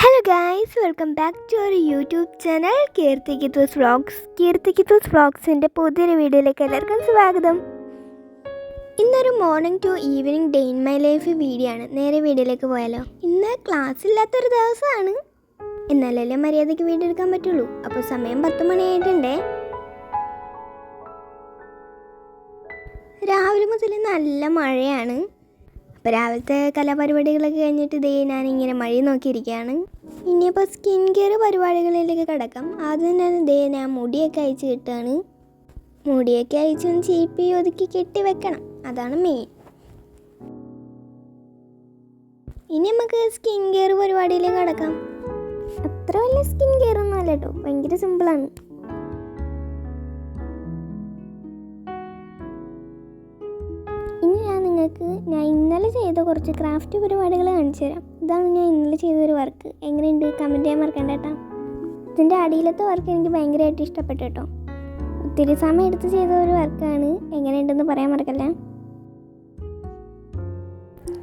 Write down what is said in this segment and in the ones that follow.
Hello guys welcome back to our YouTube channel Keerthi Kithu's vlogs Keerthi Kithu's വ്ളോഗ്സിന്റെ പുതിയൊരു വീഡിയോയിലേക്ക് എല്ലാവർക്കും സ്വാഗതം. ഇന്നൊരു morning to evening day in my life video ആണ്. നേരെ വീഡിയോയിലേക്ക് പോയാലോ? ഇന്ന് ക്ലാസ് ഇല്ലാത്തൊരു ദിവസമാണ്. എന്നാലല്ലേ മര്യാദയ്ക്ക് വീഡിയോ എടുക്കാൻ പറ്റുള്ളൂ. അപ്പോൾ സമയം പത്ത് മണിയായിട്ടുണ്ടേ. രാവിലെ മുതൽ നല്ല മഴയാണ്. അപ്പോൾ രാവിലത്തെ കലാപരിപാടികളൊക്കെ കഴിഞ്ഞിട്ട് ഇതേ ഞാനിങ്ങനെ മഴ നോക്കിയിരിക്കുകയാണ്. ഇനിയിപ്പോൾ സ്കിൻ കെയർ പരിപാടികളിലേക്ക് കിടക്കാം. ആദ്യം തന്നെ ഇതേ ഞാൻ മുടിയൊക്കെ അയച്ച് കിട്ടുകയാണ്. മുടിയൊക്കെ അയച്ചൊന്ന് ചീപ്പി ഒതുക്കി കെട്ടി വെക്കണം. അതാണ് മെയിൻ ഇനി നമുക്ക് സ്കിൻ കെയർ പരിപാടിയിലേക്ക് കിടക്കാം. അത്ര വലിയ സ്കിൻ കെയർ ഒന്നും അല്ല കേട്ടോ ഭയങ്കര സിമ്പിളാണ് നിങ്ങൾക്ക് ഞാൻ ഇന്നലെ ചെയ്ത കുറച്ച് ക്രാഫ്റ്റ് പരിപാടികൾ കാണിച്ചു തരാം. ഇതാണ് ഞാൻ ഇന്നലെ ചെയ്തൊരു വർക്ക്. എങ്ങനെയുണ്ട്? കമന്റ് ചെയ്യാൻ മറക്കണ്ട കേട്ടോ. ഇതിന്റെ അടിയിലത്തെ വർക്ക് എനിക്ക് ഭയങ്കരമായിട്ട് ഇഷ്ടപ്പെട്ടു കേട്ടോ. ഒത്തിരി സമയം എടുത്ത് ചെയ്ത ഒരു വർക്കാണ് എങ്ങനെയുണ്ടെന്ന് പറയാൻ മറക്കല്ല.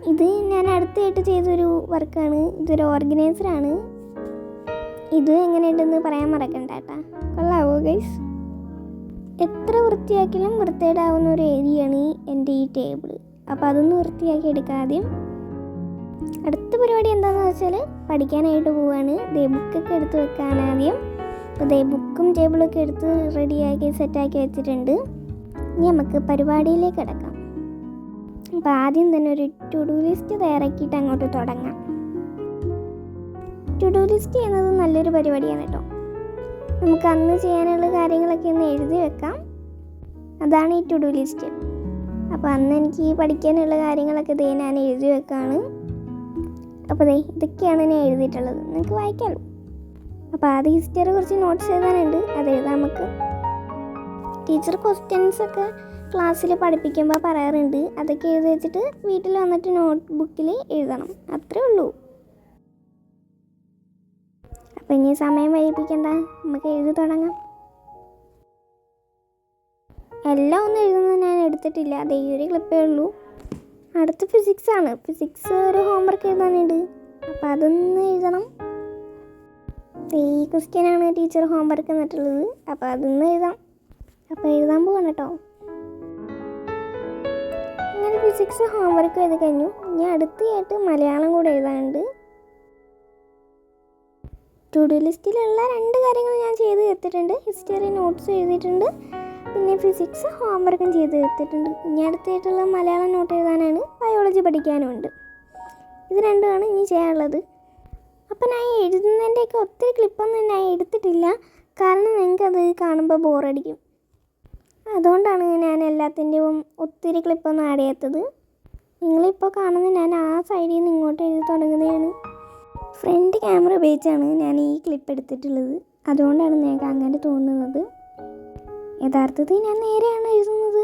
ഇത് ഞാൻ അടുത്തായിട്ട് ചെയ്തൊരു വർക്കാണ് ഇതൊരു ഓർഗനൈസറാണ് ഇത് എങ്ങനെയുണ്ടെന്ന് പറയാൻ മറക്കണ്ട കേട്ടാ. കൊള്ളാവോ ഗൈസ് എത്ര വൃത്തിയാക്കിയാലും വൃത്തികേടാവുന്ന ഒരു ഏരിയയാണ് എന്റെ ഈ ടേബിൾ അപ്പോൾ അതൊന്ന് വൃത്തിയാക്കി എടുക്കാം ആദ്യം. അടുത്ത പരിപാടി എന്താണെന്ന് വെച്ചാൽ പഠിക്കാനായിട്ട് പോവാണ്. ദേ ബുക്കൊക്കെ എടുത്ത് വെക്കാൻ ആദ്യം. അപ്പോൾ ദേ ബുക്കും ടേബിളൊക്കെ എടുത്ത് റെഡിയാക്കി സെറ്റാക്കി വെച്ചിട്ടുണ്ട്. ഇനി നമുക്ക് പരിപാടിയിലേക്ക് കിടക്കാം. അപ്പോൾ ആദ്യം തന്നെ ഒരു ടു ഡു ലിസ്റ്റ് തയ്യാറാക്കിയിട്ട് അങ്ങോട്ട് തുടങ്ങാം. ടു ഡു ലിസ്റ്റ് ചെയ്യുന്നത് നല്ലൊരു പരിപാടിയാണ് കേട്ടോ. നമുക്ക് അന്ന് ചെയ്യാനുള്ള കാര്യങ്ങളൊക്കെ ഒന്ന് എഴുതി വെക്കാം. അതാണ് ഈ ടു ഡു ലിസ്റ്റ് അപ്പോൾ അന്ന് എനിക്ക് ഈ പഠിക്കാനുള്ള കാര്യങ്ങളൊക്കെ ദേ ഞാൻ എഴുതി വെക്കാണ്. അപ്പോൾ ദേ ഇതൊക്കെയാണ് ഞാൻ എഴുതിയിട്ടുള്ളത്. നിങ്ങൾക്ക് വായിക്കാമല്ലോ അപ്പോൾ ആദ്യം ഹിസ്റ്ററി കുറച്ച് നോട്ട്സ് എഴുതാനുണ്ട്. അത് എഴുതാം നമുക്ക്. ടീച്ചർ ക്വസ്റ്റ്യൻസ് ഒക്കെ ക്ലാസ്സിൽ പഠിപ്പിക്കുമ്പോൾ പറയാറുണ്ട്. അതൊക്കെ എഴുതി വെച്ചിട്ട് വീട്ടിൽ വന്നിട്ട് നോട്ട് ബുക്കിൽ എഴുതണം. അത്രേ ഉള്ളൂ. അപ്പോൾ ഇനി സമയം വൈകിപ്പിക്കണ്ട. നമുക്ക് എഴുതി തുടങ്ങാം. എല്ലാം ഒന്നും എഴുതുന്നത് ഞാൻ എടുത്തിട്ടില്ല. അതേ ഈ ഒരു ക്ലിപ്പേ ഉള്ളൂ. അടുത്ത ഫിസിക്സ് ആണ്. ഫിസിക്സ് ഒരു ഹോംവർക്ക് എഴുതാനുണ്ട്. അപ്പം അതൊന്ന് എഴുതണം. ഈ ക്വസ്റ്റ്യൻ ആണ് ടീച്ചർ ഹോംവർക്ക് എന്നിട്ടുള്ളത്. അപ്പം അതൊന്ന് എഴുതാം. അപ്പം എഴുതാൻ പോകണം കേട്ടോ. അങ്ങനെ ഫിസിക്സ് ഹോംവർക്ക് എഴുതി കഴിഞ്ഞു. ഇനി അടുത്തയായിട്ട് മലയാളം കൂടെ എഴുതാനുണ്ട്. ടു ഡു ലിസ്റ്റിലുള്ള രണ്ട് കാര്യങ്ങൾ ഞാൻ ചെയ്ത് തീർത്തിട്ടുണ്ട്. ഹിസ്റ്ററി നോട്ട്സ് എഴുതിയിട്ടുണ്ട്. പിന്നെ ഫിസിക്സ് ഹോംവർക്കും ചെയ്ത് തീർത്തിട്ടുണ്ട്. ഇനി അടുത്തായിട്ടുള്ള മലയാളം നോട്ട് എഴുതാനാണ് ബയോളജി പഠിക്കാനുമുണ്ട് ഇത് രണ്ടുമാണ് ഇനി ചെയ്യാനുള്ളത്. അപ്പം ഞാൻ എഴുതുന്നതിന്റെയൊക്കെ ഒത്തിരി ക്ലിപ്പൊന്നും ഞാൻ എടുത്തിട്ടില്ല. കാരണം നിങ്ങൾക്കത് കാണുമ്പോൾ ബോറടിക്കും അതുകൊണ്ടാണ് ഞാൻ എല്ലാത്തിന്റെയും ഒത്തിരി ക്ലിപ്പൊന്നും ആഡ് ചെയ്യാത്തത്. നിങ്ങളിപ്പോൾ കാണുന്ന ഞാൻ ആ സൈഡിൽ നിന്ന് ഇങ്ങോട്ട് എഴുതി തുടങ്ങുന്നതാണ്. ഫ്രണ്ട് ക്യാമറ ഉപയോഗിച്ചാണ് ഞാൻ ഈ ക്ലിപ്പ് എടുത്തിട്ടുള്ളത്. അതുകൊണ്ടാണ് നിങ്ങൾക്ക് അങ്ങനെ തോന്നുന്നത്. യഥാർത്ഥത്തിൽ ഞാൻ നേരെയാണ് എഴുതുന്നത്.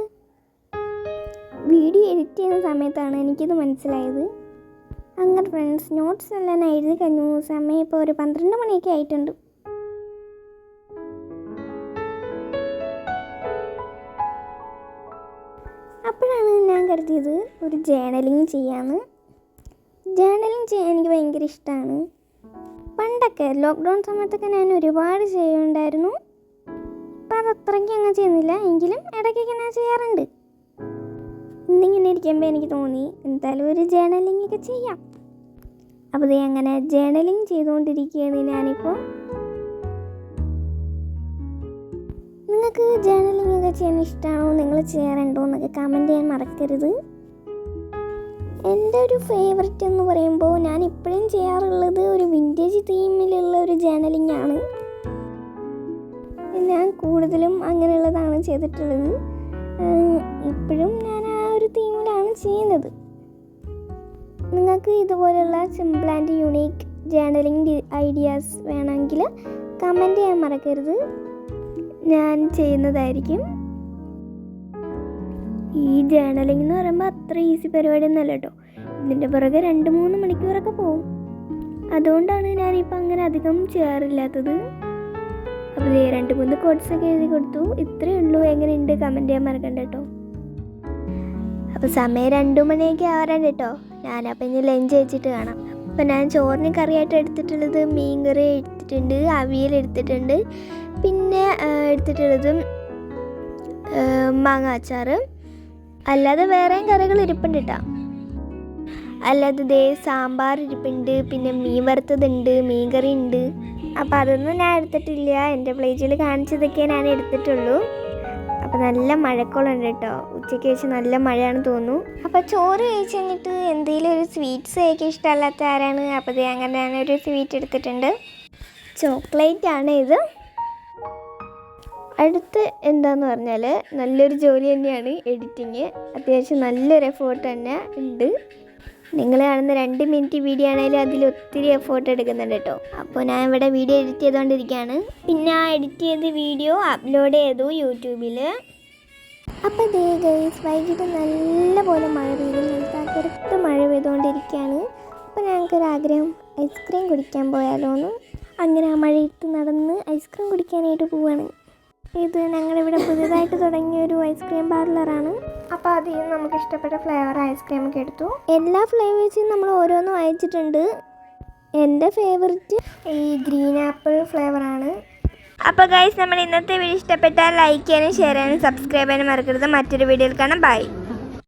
വീഡിയോ എഡിറ്റ് ചെയ്യുന്ന സമയത്താണ് എനിക്കിത് മനസ്സിലായത്. അങ്ങനെ ഫ്രണ്ട്സ് നോട്ട്സ് എല്ലാം എഴുതി കഴിഞ്ഞു. സമയം ഇപ്പോൾ ഒരു പന്ത്രണ്ട് മണിയൊക്കെ ആയിട്ടുണ്ട്. അപ്പോഴാണ് ഞാൻ കരുതിയത് ഒരു ജേണലിങ് ചെയ്യാമെന്ന് ജേണലിങ് ചെയ്യാൻ എനിക്ക് ഭയങ്കര ഇഷ്ടമാണ്. പണ്ടൊക്കെ ലോക്ക്ഡൗൺ സമയത്തൊക്കെ ഞാൻ ഒരുപാട് ചെയ്യുന്നുണ്ടായിരുന്നു ഇപ്പം അത് അത്രയ്ക്ക് അങ്ങ് ചെയ്യുന്നില്ല. എങ്കിലും ഇടയ്ക്കൊക്കെ ഞാൻ ചെയ്യാറുണ്ട്. ഇന്നിങ്ങനെ ഇരിക്കുമ്പോൾ എനിക്ക് തോന്നി എന്തായാലും ഒരു ജേണലിംഗ് ഒക്കെ ചെയ്യാം. അപ്പോൾ ഇത് അങ്ങനെ ജേണലിംഗ് ചെയ്തുകൊണ്ടിരിക്കുകയാണ് ഞാനിപ്പോൾ നിങ്ങൾക്ക് ജേണലിംഗ് ഒക്കെ ചെയ്യാൻ ഇഷ്ടമാണോ നിങ്ങൾ ചെയ്യാറുണ്ടോ എന്നൊക്കെ കമന്റ് ചെയ്യാൻ മറക്കരുത്. എന്റെ ഒരു ഫേവററ്റ് എന്ന് പറയുമ്പോൾ ഞാൻ ഇപ്പോഴും ചെയ്യാറുള്ളത് ഒരു വിന്റേജ് തീമിലുള്ള ഒരു ജേണലിംഗ് ആണ്. കൂടുതലും അങ്ങനെയുള്ളതാണ് ചെയ്തിട്ടുള്ളത്. ഇപ്പോഴും ഞാൻ ആ ഒരു തീമിലാണ് ചെയ്യുന്നത്. നിങ്ങൾക്ക് ഇതുപോലുള്ള simple and unique journaling ideas വേണമെങ്കിൽ കമന്റ് ചെയ്യാൻ മറക്കരുത്. ഞാൻ ചെയ്യുന്നതായിരിക്കും. ഈ ജേണലിംഗ് എന്ന് പറയുമ്പോൾ അത്ര ഈസി പരിപാടി ഒന്നല്ല കേട്ടോ ഇതിന്റെ പുറകെ രണ്ട് മൂന്ന് മണിക്കൂറൊക്കെ പോവും അതുകൊണ്ടാണ് ഞാനിപ്പോൾ അങ്ങനെ അധികം ചെയ്യാറില്ലാത്തത്. അപ്പോൾ ഇതേ രണ്ട് മൂന്ന് കോഡ്സൊക്കെ എഴുതി കൊടുത്തു. ഇത്രയേ ഉള്ളൂ. എങ്ങനെയുണ്ട്? കമന്റ് ചെയ്യാൻ മറക്കണ്ട കേട്ടോ. അപ്പോൾ സമയം രണ്ടു മണിയൊക്കെ ആവാറുണ്ട് കേട്ടോ. ഞാനപ്പോൾ ഇനി ലഞ്ച് വെച്ചിട്ട് കാണാം. അപ്പോൾ ഞാൻ ചോറിന് കറിയായിട്ട് എടുത്തിട്ടുള്ളത് മീൻ കറി എടുത്തിട്ടുണ്ട് അവിയൽ എടുത്തിട്ടുണ്ട്. പിന്നെ എടുത്തിട്ടുള്ളതും എടുത്തിട്ടുള്ളത് മാങ്ങ അച്ചാർ അല്ലാതെ വേറെയും കറികൾ ഇരിപ്പുണ്ട് കേട്ടോ. അല്ലാതെ ദേ സാമ്പാർ ഇരിപ്പുണ്ട് പിന്നെ മീൻ വറുത്തതുണ്ട് മീൻ കറി ഉണ്ട്. അപ്പോൾ അതൊന്നും ഞാൻ എടുത്തിട്ടില്ല. എന്റെ പ്ലേറ്റിൽ കാണിച്ചതൊക്കെ ഞാൻ എടുത്തിട്ടുള്ളൂ. അപ്പോൾ നല്ല മഴക്കോളുണ്ട് കേട്ടോ. ഉച്ചയ്ക്ക് വെച്ച് നല്ല മഴയാണ് തോന്നുന്നു. അപ്പോൾ ചോറ് കഴിച്ച് കഴിഞ്ഞിട്ട് എന്തെങ്കിലും ഒരു സ്വീറ്റ്സ് കഴിക്കാൻ ഇഷ്ടമല്ലാത്ത ആരാണ്? അപ്പോൾ ഇത് അങ്ങനെ ഞാൻ ഒരു സ്വീറ്റ് എടുത്തിട്ടുണ്ട്. ചോക്ലേറ്റ് ആണ് ഇത്. അടുത്ത് എന്താന്ന് പറഞ്ഞാൽ നല്ലൊരു ജോലി തന്നെയാണ് എഡിറ്റിങ് അത്യാവശ്യം നല്ലൊരു എഫേർട്ട് തന്നെ ഉണ്ട്. നിങ്ങൾ കാണുന്ന രണ്ട് മിനിറ്റ് വീഡിയോ ആണെങ്കിലും അതിൽ ഒത്തിരി എഫേർട്ട് എടുക്കുന്നുണ്ട് കേട്ടോ. അപ്പോൾ ഞാൻ ഇവിടെ വീഡിയോ എഡിറ്റ് ചെയ്തുകൊണ്ടിരിക്കുകയാണ് പിന്നെ ആ എഡിറ്റ് ചെയ്ത് വീഡിയോ അപ്ലോഡ് ചെയ്തു യൂട്യൂബിൽ അപ്പോൾ ദേ ഗൈസ് വൈകിട്ട് നല്ല പോലെ മഴ പെയ്തു കറക്റ്റ് മഴ പെയ്തുകൊണ്ടിരിക്കുകയാണ് അപ്പോൾ ഞങ്ങൾക്കൊരാഗ്രഹം ഐസ്ക്രീം കുടിക്കാൻ പോയാലോ എന്ന് അങ്ങനെ ആ മഴയത്ത് നടന്ന് ഐസ്ക്രീം കുടിക്കാനായിട്ട് പോവുകയാണ് ഇത് ഞങ്ങളിവിടെ പുതിയതായിട്ട് തുടങ്ങിയ ഒരു ഐസ്ക്രീം പാർലറാണ് അപ്പോൾ അതിൽ നിന്ന് നമുക്ക് ഇഷ്ടപ്പെട്ട ഫ്ലേവർ ഐസ്ക്രീം ഒക്കെ എടുത്തു. എല്ലാ ഫ്ലേവേഴ്സും നമ്മൾ ഓരോന്നും അയച്ചിട്ടുണ്ട്. എന്റെ ഫേവററ്റ് ഈ ഗ്രീൻ ആപ്പിൾ ഫ്ലേവറാണ് അപ്പോൾ ഗൈസ് നമ്മൾ ഇന്നത്തെ വീഡിയോ ഇഷ്ടപ്പെട്ടാൽ ലൈക്ക് ചെയ്യാനും ഷെയർ ചെയ്യാനും സബ്സ്ക്രൈബ് ചെയ്യാനും മറക്കരുത്. മറ്റൊരു വീഡിയോയിൽ കാണാം. ബൈ